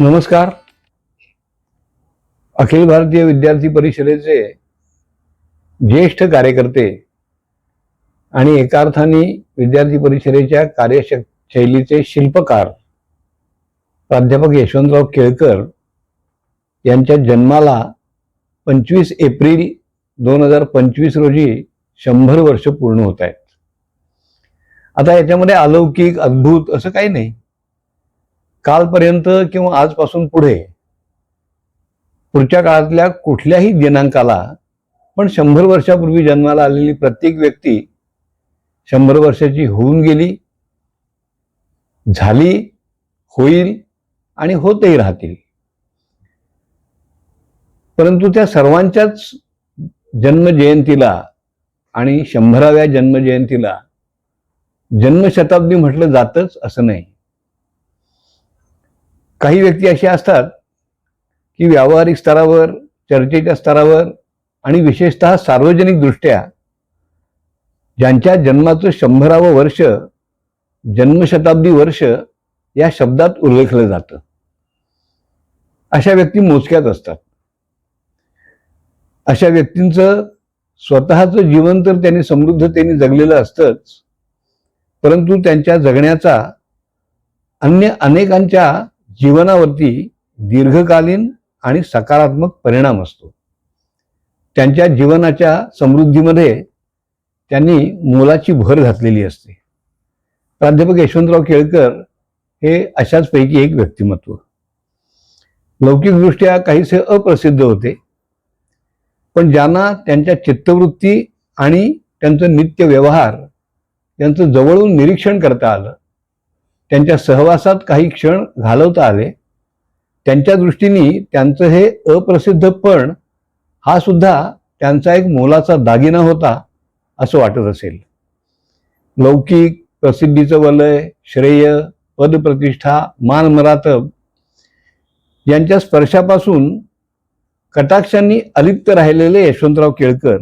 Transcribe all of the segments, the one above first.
नमस्कार. अखिल भारतीय विद्यार्थी परिषदेचे ज्येष्ठ कार्यकर्ते आणि एका अर्थाने विद्यार्थी परिषदेच्या कार्यशैलीचे शिल्पकार प्राध्यापक यशवंतराव केळकर यांच्या जन्माला पंचवीस एप्रिल दोन हजार पंचवीस रोजी शंभर वर्ष पूर्ण होत आहेत. आता याच्यामध्ये अलौकिक अद्भुत असं काही नाही. कालपर्यंत किंवा आजपासून पुढे पुढच्या काळातल्या कुठल्याही दिनांकाला पण शंभर वर्षापूर्वी जन्माला आलेली प्रत्येक व्यक्ती शंभर वर्षाची होऊन गेली झाली होईल आणि होतही राहतील. परंतु त्या सर्वांच्याच जन्मजयंतीला आणि शंभराव्या जन्मजयंतीला जन्मशताब्दी म्हटलं जातच असं नाही. काही व्यक्ती अशा असतात की व्यावहारिक स्तरावर चर्चेच्या स्तरावर आणि विशेषतः सार्वजनिक दृष्ट्या ज्यांच्या जन्माचं शंभरावं वर्ष जन्मशताब्दी वर्ष या शब्दात उल्लेखलं जातं. अशा व्यक्ती मोजक्यात असतात. अशा व्यक्तींचं स्वतःचं जीवन तर त्यांनी समृद्धतेने जगलेलं असतंच परंतु त्यांच्या जगण्याचा अन्य अनेकांच्या जीवनावरती दीर्घकालीन आणि सकारात्मक परिणाम असतो. त्यांच्या जीवनाच्या समृद्धीमध्ये त्यांनी मोलाची भर घातलेली असते. प्राध्यापक यशवंतराव केळकर हे अशाच पैकी एक व्यक्तिमत्व. लौकिकदृष्ट्या काहीसे अप्रसिद्ध होते. पण ज्यांना त्यांच्या चित्तवृत्ती आणि त्यांचं नित्य व्यवहार यांचं जवळून निरीक्षण करता आलं त्यांच्या सहवासात काही क्षण घालवता आले. त्यांच्या दृष्टीने त्यांचं हे अप्रसिद्ध पण हा सुद्धा त्यांचा एक मोलाचा दागिना होता असं वाटत असेल. लौकिक प्रसिद्धीचं वलय श्रेय पदप्रतिष्ठा मान मरातब यांच्या स्पर्शापासून कटाक्षांनी अलिप्त राहिलेले यशवंतराव केळकर.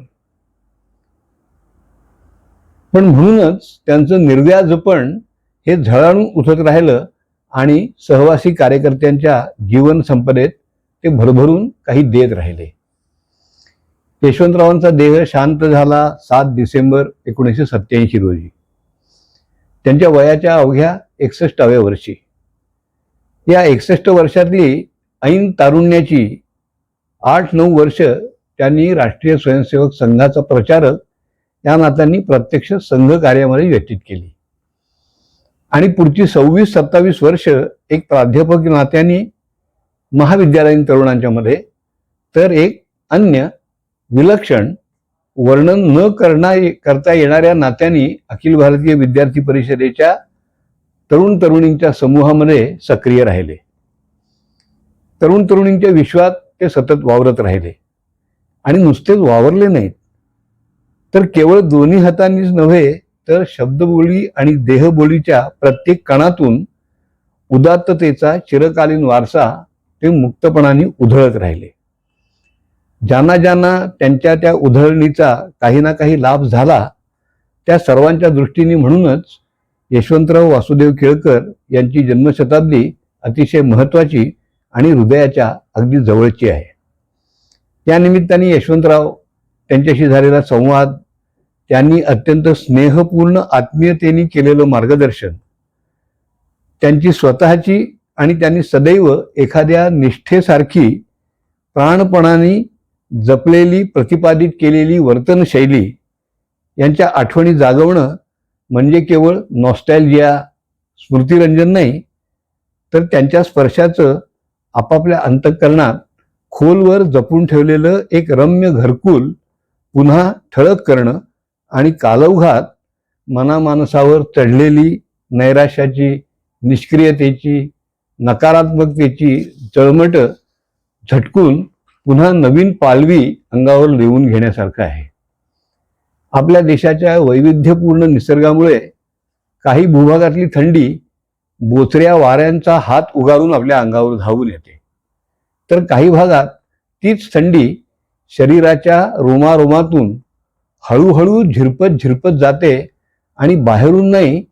पण म्हणूनच त्यांचं निर्व्याजपण हे झळाळून उठत राहिलं आणि सहवासी कार्यकर्त्यांच्या जीवन संपदेत ते भरभरून काही देत राहिले. यशवंतरावांचा देह शांत झाला सात डिसेंबर एकोणीसशे सत्त्याऐंशी रोजी. त्यांच्या वयाच्या अवघ्या एकसष्टाव्या वर्षी. या एकसष्ट वर्षातली ऐन तारुण्याची आठ नऊ वर्ष त्यांनी राष्ट्रीय स्वयंसेवक संघाचा प्रचारक या नात्यांनी प्रत्यक्ष संघ कार्यामध्ये व्यतीत केली. आणि पुढची सव्वीस सत्तावीस वर्ष एक प्राध्यापक नात्याने महाविद्यालयीन तरुणांच्या मध्ये तर एक अन्य विलक्षण वर्णन न करणा करता येणाऱ्या नात्याने अखिल भारतीय विद्यार्थी परिषदेच्या तरुण तरुणींच्या समूहामध्ये सक्रिय राहिले. तरुण तरुणींच्या विश्वात ते सतत वावरत राहिले. आणि नुसतेच वावरले नाहीत. तर केवळ दोन्ही हातांनीच नव्हे तर शब्दबोली आणि देहबोलीच्या प्रत्येक कणातून उदात्ततेचा चिरकालीन वारसा ते मुक्तपणाने उधळत राहिले. ज्यांना ज्यांना त्यांच्या त्या उधळणीचा काही ना काही लाभ झाला त्या सर्वांच्या दृष्टीने म्हणूनच यशवंतराव वासुदेव केळकर यांची जन्मशताब्दी अतिशय महत्त्वाची आणि हृदयाच्या अगदी जवळची आहे. त्यानिमित्ताने यशवंतराव त्यांच्याशी झालेला संवाद त्यांनी अत्यंत स्नेहपूर्ण आत्मीयतेने केलेलं मार्गदर्शन. त्यांची स्वतःची आणि त्यांनी सदैव एखाद्या निष्ठेसारखी प्राणपणाने जपलेली प्रतिपादित केलेली वर्तनशैली यांच्या आठवणी जागवणं म्हणजे केवळ नॉस्टॅल्जिया स्मृतिरंजन नाही तर त्यांच्या स्पर्शाचं आपापल्या अंतःकरणात खोलवर जपून ठेवलेलं एक रम्य घरकुल पुन्हा ठळक करणं आणि कालौघात मनामानसावर चढलेली नैराश्याची निष्क्रियतेची नकारात्मकतेची जळमट झटकून पुन्हा नवीन पालवी अंगावर लिहून घेण्यासारखं आहे. आपल्या देशाच्या वैविध्यपूर्ण निसर्गामुळे काही भूभागातली थंडी बोचऱ्या वाऱ्यांचा हात उगारून आपल्या अंगावर धावून येते. तर काही भागात तीच थंडी शरीराच्या रोमारोमातून हळूहळू झिरपत झिरपत जाते आणि बाहेरून नाही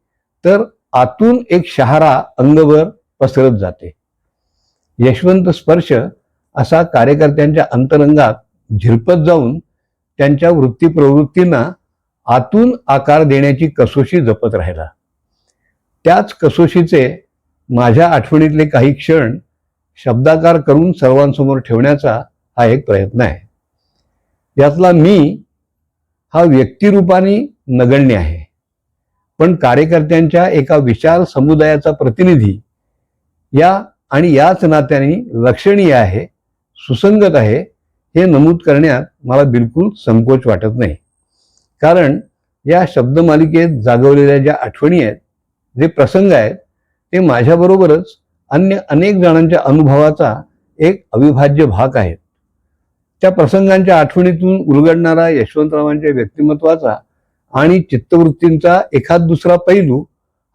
तर आतून एक शहारा अंगभर पसरत जाते. यशवंत स्पर्श असा कार्यकर्त्यांच्या अंतरंगात झिरपत जाऊन त्यांच्या वृत्ती प्रवृत्तींना आतून आकार देण्याची कसोशी जपत राहिला. त्याच कसोशीचे माझ्या आठवणीतले काही क्षण शब्दाकार करून सर्वांसमोर ठेवण्याचा हा एक प्रयत्न आहे. यातला मी हा व्यक्तिरूपाने नगण्य आहे. पण कार्यकर्त्यांच्या एका विशाल समुदायाचा प्रतिनिधी या आणि याच नात्याने लक्षणीय आहे सुसंगत आहे हे नमूद करण्यात मला बिलकुल संकोच वाटत नाही. कारण या शब्दमालिकेत जागवलेल्या ज्या आठवणी आहेत जे प्रसंग आहेत ते माझ्याबरोबरच अन्य अनेक जणांच्या अनुभवाचा एक अविभाज्य भाग आहेत. त्या प्रसंगांच्या आठवणीतून उलगडणारा यशवंतरावांच्या व्यक्तिमत्वाचा आणि चित्तवृत्तींचा एखाद दुसरा पैलू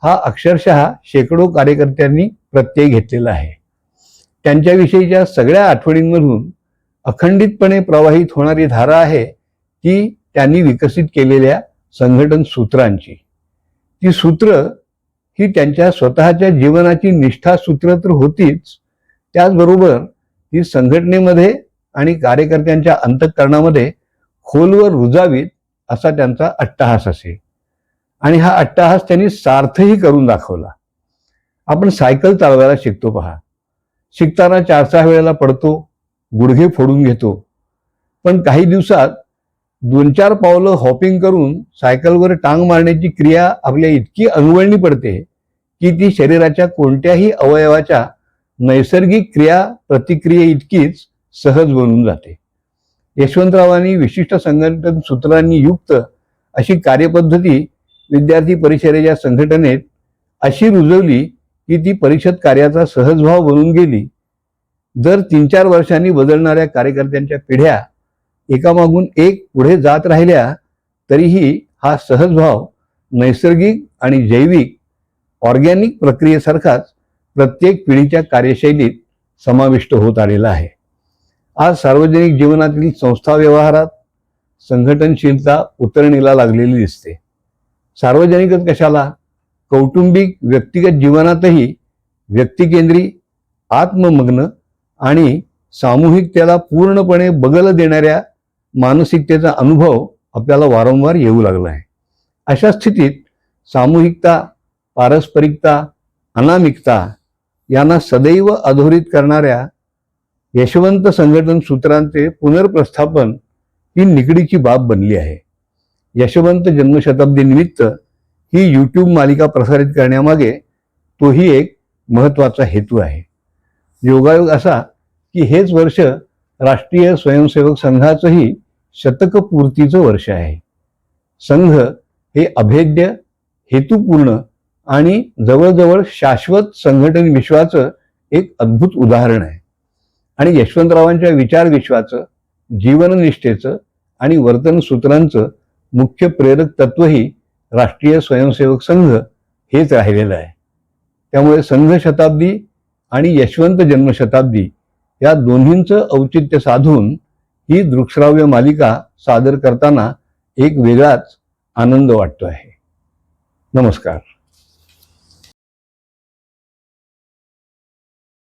हा अक्षरशः शेकडो कार्यकर्त्यांनी प्रत्यय घेतलेला आहे. त्यांच्याविषयीच्या सगळ्या आठवणींमधून अखंडितपणे प्रवाहित होणारी धारा आहे ती त्यांनी विकसित केलेल्या संघटन सूत्रांची. ती सूत्र ही त्यांच्या स्वतःच्या जीवनाची निष्ठा सूत्र तर होतीच त्याचबरोबर ही संघटनेमध्ये आणि कार्यकर्त्यांच्या अंतःकरणामध्ये खोलवर रुजावीत असा त्यांचा अट्टहास असे. आणि हा अट्टहास त्यांनी सार्थही करून दाखवला. आपण सायकल चालवायला शिकतो पहा. शिकताना चार सहा वेळेला पडतो गुडघे फोडून घेतो. पण काही दिवसात दोन चार पावलं हॉपिंग करून सायकलवर टांग मारण्याची क्रिया आपल्या इतकी अंगवळणी पडते की ती शरीराच्या कोणत्याही अवयवाच्या नैसर्गिक क्रिया प्रतिक्रिये इतकीच सहज बनून जाते. यशवंतरावांनी विशिष्ट संघटन सूत्रांनी युक्त अशी कार्यपद्धती विद्यार्थी परिषदेच्या संघटनेत अशी रुजवली की ती परिषद कार्याचा सहजभाव बनून गेली. दर तीन चार वर्षांनी बदलणाऱ्या कार्यकर्त्यांच्या पिढ्या एकामागून एक पुढे जात राहिल्या तरीही हा सहजभाव नैसर्गिक आणि जैविक ऑर्गॅनिक प्रक्रियेसारखाच प्रत्येक पिढीच्या कार्यशैलीत समाविष्ट होत आलेला आहे. आज सार्वजनिक जीवनातील संस्था व्यवहारात संघटनशीलता उतरणीला लागलेली दिसते. सार्वजनिकच कशाला? कौटुंबिक व्यक्तिगत जीवनातही व्यक्तिकेंद्री आत्ममग्न आणि सामूहिकतेला पूर्णपणे बगल देणाऱ्या मानसिकतेचा अनुभव आपल्याला वारंवार येऊ लागला आहे. अशा स्थितीत सामूहिकता पारस्परिकता अनामिकता यांना सदैव अधोरित करणाऱ्या यशवंत संघटन सूत्रांचे पुनर्प्रस्थापन ही निकडीची बाब बनली आहे. यशवंत जन्मशताब्दी निमित्त ही यूट्यूब मालिका प्रसारित करण्यामागे तोही एक महत्त्वाचा हेतू आहे. योगायोग असा की हेच वर्ष राष्ट्रीय स्वयंसेवक संघाचंही शतकपूर्तीचं वर्ष आहे. संघ हे अभेद्य हेतुपूर्ण आणि जवळजवळ शाश्वत संघटन विश्वाचं एक अद्भुत उदाहरण आहे. आणि यशवंतरावांच्या विचार विश्वाचं जीवननिष्ठेचं आणि वर्तन सूत्रांचं मुख्य प्रेरक तत्वही राष्ट्रीय स्वयंसेवक संघ हेच राहिलेलं आहे. त्यामुळे संघ शताब्दी आणि यशवंत जन्मशताब्दी या दोन्हींचं औचित्य साधून ही दृकश्राव्य मालिका सादर करताना एक वेगळाच आनंद वाटतो आहे. नमस्कार.